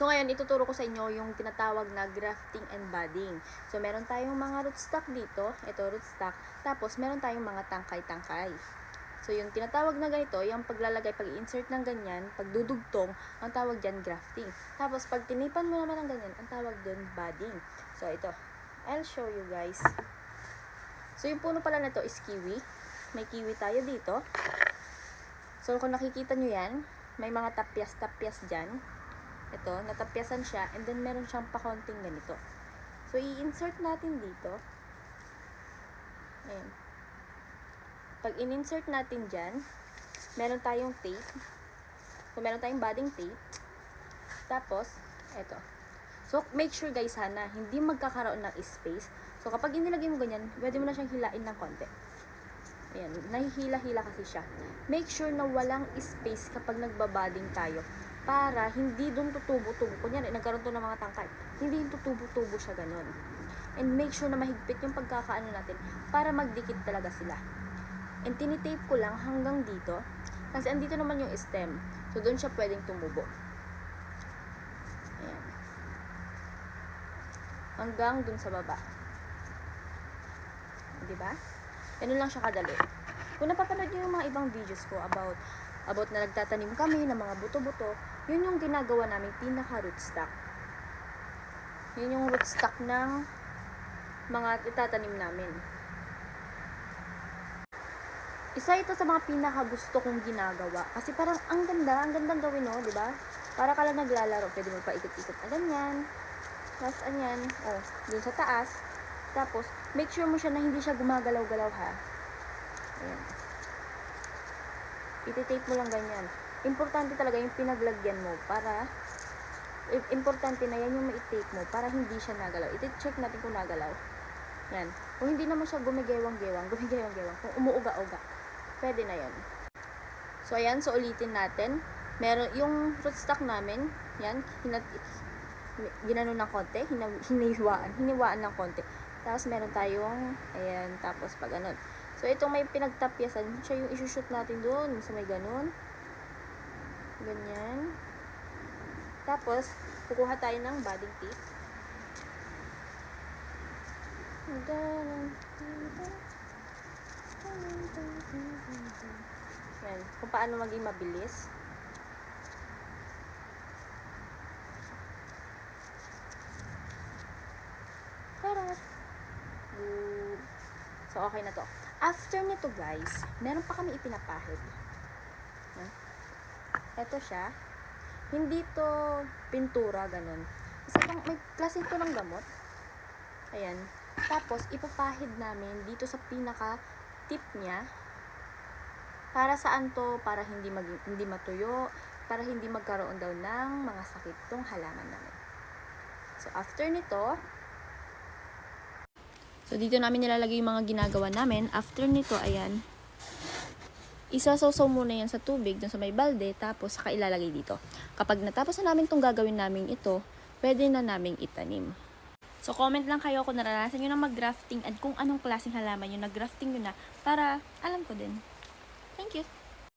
So ngayon, ituturo ko sa inyo yung tinatawag na grafting and budding. So meron tayong mga rootstock dito, ito rootstock, tapos meron tayong mga tangkay-tangkay. So yung tinatawag na ganito, yung paglalagay, pag-insert ng ganyan, pagdudugtong, ang tawag dyan grafting. Tapos pag tinipan mo naman ng ganyan, ang tawag dun budding. So ito, I'll show you guys. So yung puno pala na to is kiwi. May kiwi tayo dito. So kung nakikita nyo yan, may mga tapyas-tapyas dyan. Ito, natapyasan siya, and then meron siyang pakonting ganito. So, i-insert natin dito. Ayan. Pag in-insert natin dyan, meron tayong tape. So, meron tayong budding tape. Tapos, eto. So, make sure guys sana, hindi magkakaroon ng space. So, kapag inilagay mo ganyan, pwede mo na siyang hilain ng konti. Ayan, nahihila-hila kasi siya. Make sure na walang space kapag nagbabading tayo para hindi doon tutubo-tubo. Kunyari, nagkaroon to ng mga tangkay. Hindi yung tutubo-tubo siya ganun. And make sure na mahigpit yung pagkakaano natin para magdikit talaga sila. And tinitape ko lang hanggang dito kasi andito naman yung stem. So, doon siya pwedeng tumubo. Ayan. Hanggang dun sa baba. Di ba? Ganun lang siya kadali. Kung napapanood niyo yung mga ibang videos ko about about na nagtatanim kami ng mga buto-buto, yun yung ginagawa namin pinaka rootstock. Yun yung rootstock ng mga itatanim namin. Isa ito sa mga pinaka gusto kong ginagawa. Kasi parang ang ganda, ang gandang gawin no, di ba? Para ka lang naglalaro, pwede mo pa ikot-ikot na ganyan. Tapos, anyan, oh, dun sa taas. Tapos, make sure mo siya na hindi siya gumagalaw-galaw ha. Ayan. Ititape mo lang ganyan. Importante talaga yung pinaglagyan mo para importante na yan yung ma-tape mo para hindi siya nagalaw. Iti-check natin kung nagalaw. Yan. Kung hindi naman siya gumigewang-gewang, gumigewang-gewang, kung umuuga-uga, pwede na yan. So, ayan. So, ulitin natin. Meron, yung rootstock namin, yan, hinat, ginano ng konti, hina- hiniwaan, hiniwaan ng konti. Tapos, meron tayong, ayan, tapos pag ano. So, itong may pinagtapyasan, siya yung isushoot natin doon, sa may ganun. Ganyan. Tapos, kukuha tayo ng budding tape. Yan. Kung paano maging mabilis. Tara! So, okay na to. After nito, guys, meron pa kami ipinapahid. Huh? Ito siya. Hindi to pintura, ganun. Isa pang, may klase ito ng gamot. Ayan. Tapos, ipapahid namin dito sa pinaka tip niya. Para saan to? Para hindi, mag, hindi matuyo. Para hindi magkaroon daw ng mga sakit tong halaman namin. So, after nito, So, dito namin nilalagay yung mga ginagawa namin. After nito, ayan, isasawsaw muna yan sa tubig dun sa may balde, tapos saka ilalagay dito. Kapag natapos na namin itong gagawin namin ito, pwede na naming itanim. So, comment lang kayo kung naranasan nyo na mag-grafting at kung anong klaseng halaman yung nag-grafting nyo na para alam ko din. Thank you!